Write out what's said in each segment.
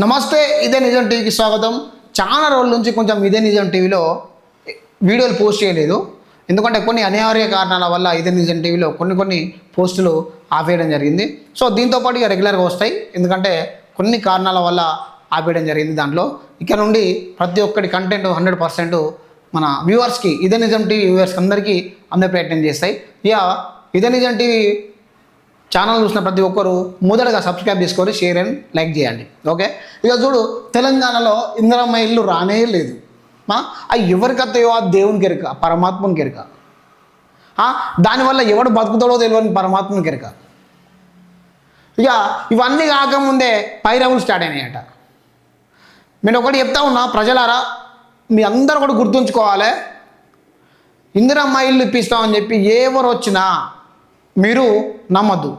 నమస్తే ఇదే నిజం టీవీకి స్వాగతం. చాలా రోజుల నుంచి కొంచెం ఇదే నిజం టీవీలో వీడియోలు పోస్ట్ చేయలేదు. ఎందుకంటే కొన్ని అనివార్య కారణాల వల్ల ఇదే నిజం టీవీలో కొన్ని కొన్ని పోస్టులు ఆపేయడం జరిగింది. సో దీంతో పాటు ఇక రెగ్యులర్గా వస్తాయి. ఎందుకంటే కొన్ని కారణాల వల్ల ఆపేయడం జరిగింది దాంట్లో. ఇక్కడ నుండి ప్రతి ఒక్కటి కంటెంట్ హండ్రెడ్ పర్సెంట్ మన వ్యూవర్స్కి ఇదే నిజం టీవీ వ్యూవర్స్ అందరికీ అందే ప్రయత్నం చేస్తాయి. ఇక ఇదే నిజం టీవీ ఛానల్ చూసిన ప్రతి ఒక్కరు మొదటగా సబ్స్క్రైబ్ చేసుకొని షేర్ అండ్ లైక్ చేయండి. ఓకే? ఇక చూడు తెలంగాణలో ఇందిరమ్మ ఇల్లు రానే లేదు. అవి ఆ ఎవరికి అత్తయో ఆ దేవునికి కెరక పరమాత్మని కెరక. దానివల్ల ఎవడు బతుకుతాడో తెలియని పరమాత్మని కెరక. ఇక ఇవన్నీ కాకముందే పైరవులు స్టార్ట్ అయినాయట. నేను ఒకటి చెప్తా ఉన్నా ప్రజలారా మీ అందరూ కూడా గుర్తుంచుకోవాలి. ఇందిరమ్మ ఇల్లు ఇప్పిస్తామని చెప్పి ఎవరు వచ్చినా మీరు నమ్మద్దు.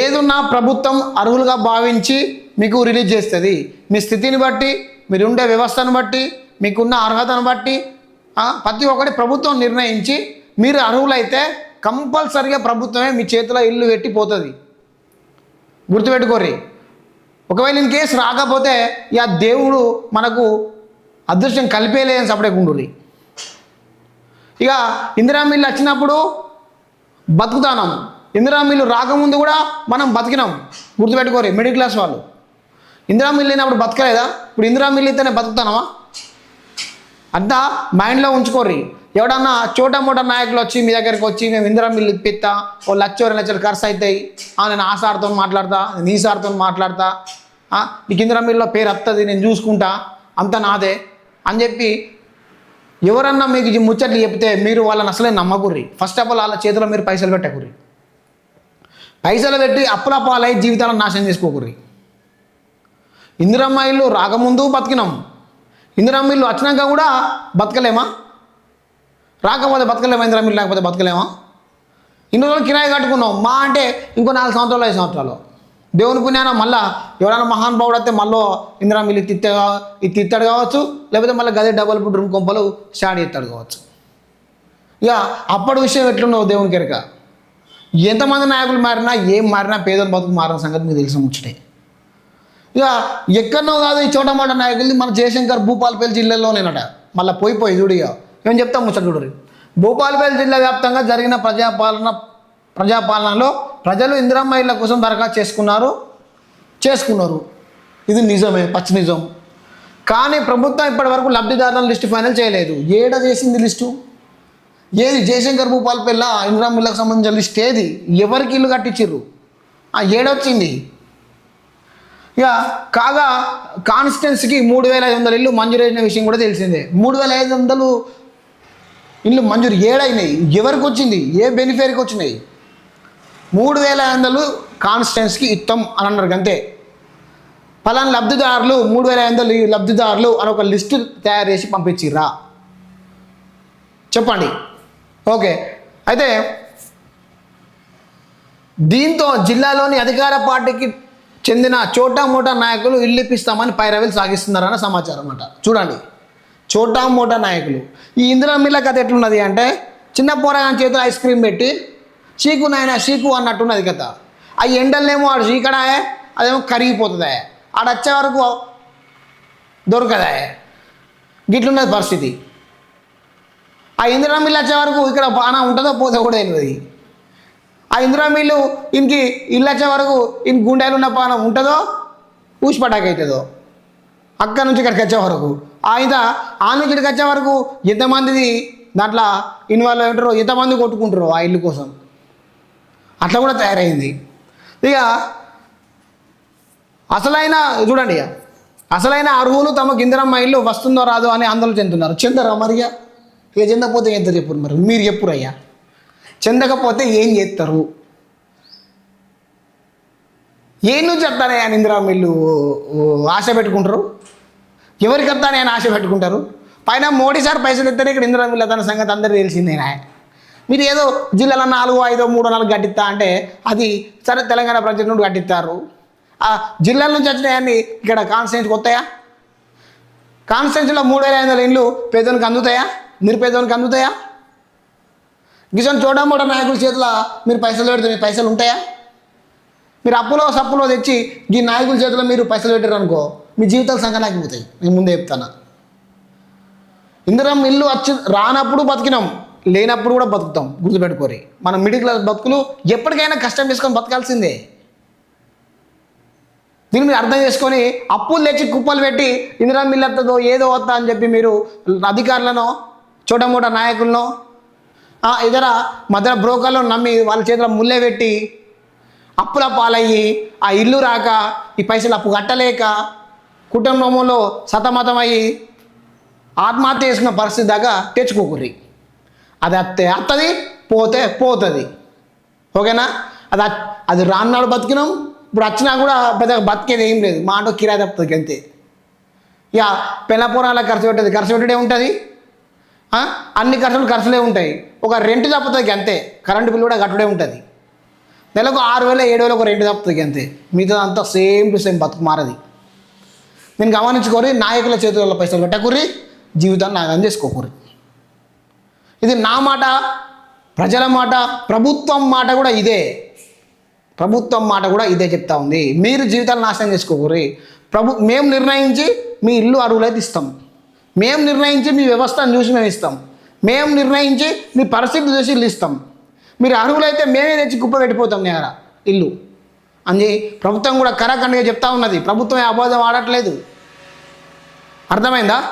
ఏదున్నా ప్రభుత్వం అర్హులుగా భావించి మీకు రిలీజ్ చేస్తుంది. మీ స్థితిని బట్టి మీరు ఉండే వ్యవస్థను బట్టి మీకున్న అర్హతను బట్టి ప్రతి ఒక్కటి ప్రభుత్వం నిర్ణయించి మీరు అర్హులైతే కంపల్సరిగా ప్రభుత్వమే మీ చేతిలో ఇల్లు పెట్టి పోతుంది. ఒకవేళ ఇన్ కేసు రాకపోతే ఇక దేవుడు మనకు అదృష్టం కలిపేలేదని సపడేకుండుర్రి ఇక ఇందిరా మిల్లు వచ్చినప్పుడు బతుకుతానం. ఇందిరామిల్లు రాకముందు కూడా మనం బతికినాం. గుర్తుపెట్టుకోరు మిడిల్ క్లాస్ వాళ్ళు. ఇందిరా లేనప్పుడు బతకలేదా? ఇప్పుడు ఇందిరా మిల్లు బతుకుతానమా? అంతా మైండ్లో ఉంచుకోర్రి. ఎవడన్నా చోట మోట నాయకులు వచ్చి మీ దగ్గరికి వచ్చి మేము ఇందిరా మిల్లు ఇప్పిస్తా ఓ లచ్చ రెండు లక్షలు ఖర్చు అవుతాయి నేను ఆ సార్తో మాట్లాడతా నీ సార్తో మాట్లాడతా నీకు ఇందిరా పేరు వస్తుంది నేను చూసుకుంటా అంతా నాదే అని చెప్పి ఎవరన్నా మీకు ఈ ముచ్చట్లు చెప్తే మీరు వాళ్ళని అసలే నమ్మకుర్రి. ఫస్ట్ ఆఫ్ ఆల్ వాళ్ళ చేతిలో మీరు పైసలు పెట్టకుర్రి. పైసలు పెట్టి అప్పుల పాలై జీవితాలను నాశనం చేసుకోకుర్రి. ఇందిరమ్మ ఇల్లు రాకముందు బతికినాం. ఇందిరమ్మ ఇల్లు వచ్చినాక కూడా బతకలేమా? రాకపోతే బతకలేమా ఇందిరమ్మ ఇల్లు? లేకపోతే బతకలేమా? ఇన్ని రోజులు కిరాయి కట్టుకున్నాం. మా అంటే ఇంకో నాలుగు సంవత్సరాలు ఐదు సంవత్సరాలు. దేవుని పుణ్యాన మళ్ళా ఎవరైనా మహానుభావుడు అయితే మళ్ళీ ఇందిరా మిల్లు తిత్తే ఇది తిత్తాడు కావచ్చు లేకపోతే మళ్ళీ గదే డబల్ బెడ్రూమ్ కొంపలు స్టార్ట్ చేస్తాడు కావచ్చు. ఇక అప్పటి విషయం ఎట్లుండవు దేవుని కెరక? ఎంతమంది నాయకులు మారినా ఏం మారినా పేదల బతుకు మారిన సంగతి మీకు తెలిసిన ముచ్చటే. ఇక ఎక్కడనో కాదు ఈ చోటమాట నాయకులది మన జయశంకర్ భూపాలపల్లి జిల్లాలోనేనట. మళ్ళీ పోయి పోయి చూడు ఇక. మేము చెప్తాం ముచ్చట చూడరు భూపాలపల్లి జిల్లా వ్యాప్తంగా జరిగిన ప్రజాపాలన ప్రజాపాలనలో ప్రజలు ఇందిరమ్మ ఇళ్ళ కోసం దరఖాస్తు చేసుకున్నారు. చేసుకున్నారు. ఇది నిజమే పచ్చి నిజం. కానీ ప్రభుత్వం ఇప్పటివరకు లబ్ధిదారుల లిస్టు ఫైనల్ చేయలేదు. ఏడ చేసింది లిస్టు? ఏది జయశంకర్ భూపాలపల్లి ఇందిరమ్మ ఇళ్ళకి సంబంధించిన లిస్ట్ ఏది? ఎవరికి ఇల్లు కట్టించిర్రు? ఆ ఏడొచ్చింది. ఇక కాగా కాన్స్టిట్యున్సీకి మూడు వేల ఐదు వందల ఇల్లు మంజూరు అయిన విషయం కూడా తెలిసిందే. మూడు వేల ఐదు వందలు ఇల్లు మంజూరు ఏడైనాయి? ఎవరికి వచ్చింది? ఏ బెనిఫిట్కి వచ్చినాయి? మూడు వేల ఐదు వందలు కాన్స్టెన్స్కి ఇస్తాం అని అన్నారు అంతే. ఫలానా లబ్ధిదారులు మూడు వేల ఐదు వందలు లబ్ధిదారులు అని ఒక లిస్టు తయారు చేసి పంపించిర్రా. చెప్పండి. ఓకే. అయితే దీంతో జిల్లాలోని అధికార పార్టీకి చెందిన చోటా మోటా నాయకులు ఇల్లు ఇప్పిస్తామని పైరవీలు సాగిస్తున్నారన్న సమాచారం అన్నమాట. చూడండి. చోటా మోటా నాయకులు. ఈ ఇందిరా మిల్ల కథ ఎట్లున్నది అంటే చిన్న పోరగాని చేతిలో ఐస్ క్రీమ్ పెట్టి చీకు నాయన చీకు అన్నట్టున్నది కదా ఆ ఎండలనేమో ఆడు చీకడాయే అదేమో కరిగిపోతుందా. ఆడ వచ్చే వరకు దొరకదా గిట్లున్నది పరిస్థితి. ఆ ఇందిరా మిల్లు వచ్చే వరకు ఇక్కడ బాగా ఉంటుందో పోతే కూడా తెలియదు ఆ ఇందిరా మిల్లు ఇంకి ఇల్లు వచ్చే వరకు ఇన్ గుండెలు ఉన్న పానం ఉంటుందో ఊసిపటాక్ అవుతుందో అక్కడ నుంచి ఇక్కడికి వచ్చే వరకు. ఆయన ఆ నుంచి ఇక్కడికి వచ్చే వరకు ఎంతమందిది దాంట్లో ఇన్వాల్వ్ అయి ఉంటారో ఎంతమంది కొట్టుకుంటారో ఆ ఇల్లు కోసం. అట్లా కూడా తయారైంది. ఇక అసలైన చూడండి ఇక అసలైన అర్హులు తమకు ఇందిరమ్మ ఇల్లు వస్తుందో రాదో అని ఆందోళన చెందుతున్నారు. చెందరా మరి ఇక? ఇక చెందకపోతే ఎంత చెప్పురు మరి? మీరు చెప్పురు అయ్యా. చెందకపోతే ఏం చేస్తారు? ఏం నుంచి వస్తానే అని ఇందిరమ్మ ఇల్లు? ఆశ పెట్టుకుంటారు? ఎవరికి వస్తానే అని ఆశ పెట్టుకుంటారు? పైన మోడీ సార్ పైసలు ఇస్తేనే ఇక్కడ ఇందిరమ్మ ఇల్లు తన సంగతి అందరికీ తెలిసిందేనా మీరు ఏదో జిల్లాలో నాలుగు ఐదో మూడో నాలుగు కట్టిస్తా అంటే అది సరే తెలంగాణ ప్రజల నుండి కట్టిస్తారు ఆ జిల్లాల నుంచి వచ్చినాయన్ని ఇక్కడ కాన్స్టిట్యూన్స్కి వస్తాయా? కాన్స్టిట్యూన్స్లో మూడు వేల ఐదు వందల ఇండ్లు పేదోనికి అందుతాయా? నిరుపేదోనికి అందుతాయా? గిసన్ చోటమోట నాయకుల చేతిలో మీరు పైసలు పెడితే మీ పైసలు ఉంటాయా? మీరు అప్పులో సప్పులో తెచ్చి ఈ నాయకుల చేతిలో మీరు పైసలు పెట్టారు అనుకో మీ జీవితాలు సంకనాకిపోతాయి. నేను ముందే చెప్తాను. ఇందిరం ఇల్లు వచ్చి రానప్పుడు బతికినాం. లేనప్పుడు కూడా బతుకుతాం గుర్తుపెట్టుకోరి. మన మిడిల్ క్లాస్ బతుకులు ఎప్పటికైనా కష్టం చేసుకొని బతకాల్సిందే. దీన్ని మీరు అర్థం చేసుకొని అప్పులు తెచ్చి కుప్పలు పెట్టి ఇందిరా మిల్లత్తదో ఏదో వద్దా అని చెప్పి మీరు అధికారులను చోటమోట నాయకులను ఇతర మధ్య బ్రోకర్లను నమ్మి వాళ్ళ చేతిలో ముల్లె పెట్టి అప్పుల పాలయ్యి ఆ ఇల్లు రాక ఈ పైసలు అప్పు కట్టలేక కుటుంబంలో సతమతమయ్యి ఆత్మహత్య చేసుకున్న పరిస్థితి దాకా తెచ్చుకోకుర్రి. అది అత్తే అత్తది పోతే పోతుంది. ఓకేనా? అది అది రాన్నాడు బతికినాం ఇప్పుడు వచ్చినా కూడా పెద్దగా బతికేది ఏం లేదు. మా ఆటో కిరాయి తప్పుతుంది అంతే. ఇక పెళ్ళపురాల ఖర్చు పెట్టేది ఖర్చు పెట్టడే ఉంటుంది అన్ని ఖర్చులు ఖర్చులే ఉంటాయి. ఒక రెంట్ తప్పుతుంది అంతే. కరెంటు బిల్లు కూడా కట్టడే ఉంటుంది. నెలకు ఆరు వేల ఏడు వేల ఒక రెంట్ తప్పుతుంది అంతే. మిగతా అంతా సేమ్ టు సేమ్ బతుకు మారది. నేను గమనించుకోరి నాయకుల చేతులలో పైసలు పెట్టకూరి జీవితాన్ని నాగం చేసుకోకూరి ఇది నా మాట ప్రజల మాట ప్రభుత్వం మాట కూడా ఇదే. ప్రభుత్వం మాట కూడా ఇదే చెప్తా ఉంది. మీరు జీవితాలు నాశనం చేసుకోకూరి. ప్రభు మేము నిర్ణయించి మీ ఇల్లు అరువులైతే ఇస్తాం. మేము నిర్ణయించి మీ వ్యవస్థను చూసి మేము ఇస్తాం. మేము నిర్ణయించి మీ పరిస్థితి చూసి ఇల్లు ఇస్తాం. మీరు అర్హులైతే మేమే తెచ్చి కుప్ప పెట్టిపోతాం నేర ఇల్లు. అని ప్రభుత్వం కూడా కరాఖండ్గా చెప్తా ఉన్నది. ప్రభుత్వం ఏ అబద్ధం ఆడట్లేదు. అర్థమైందా?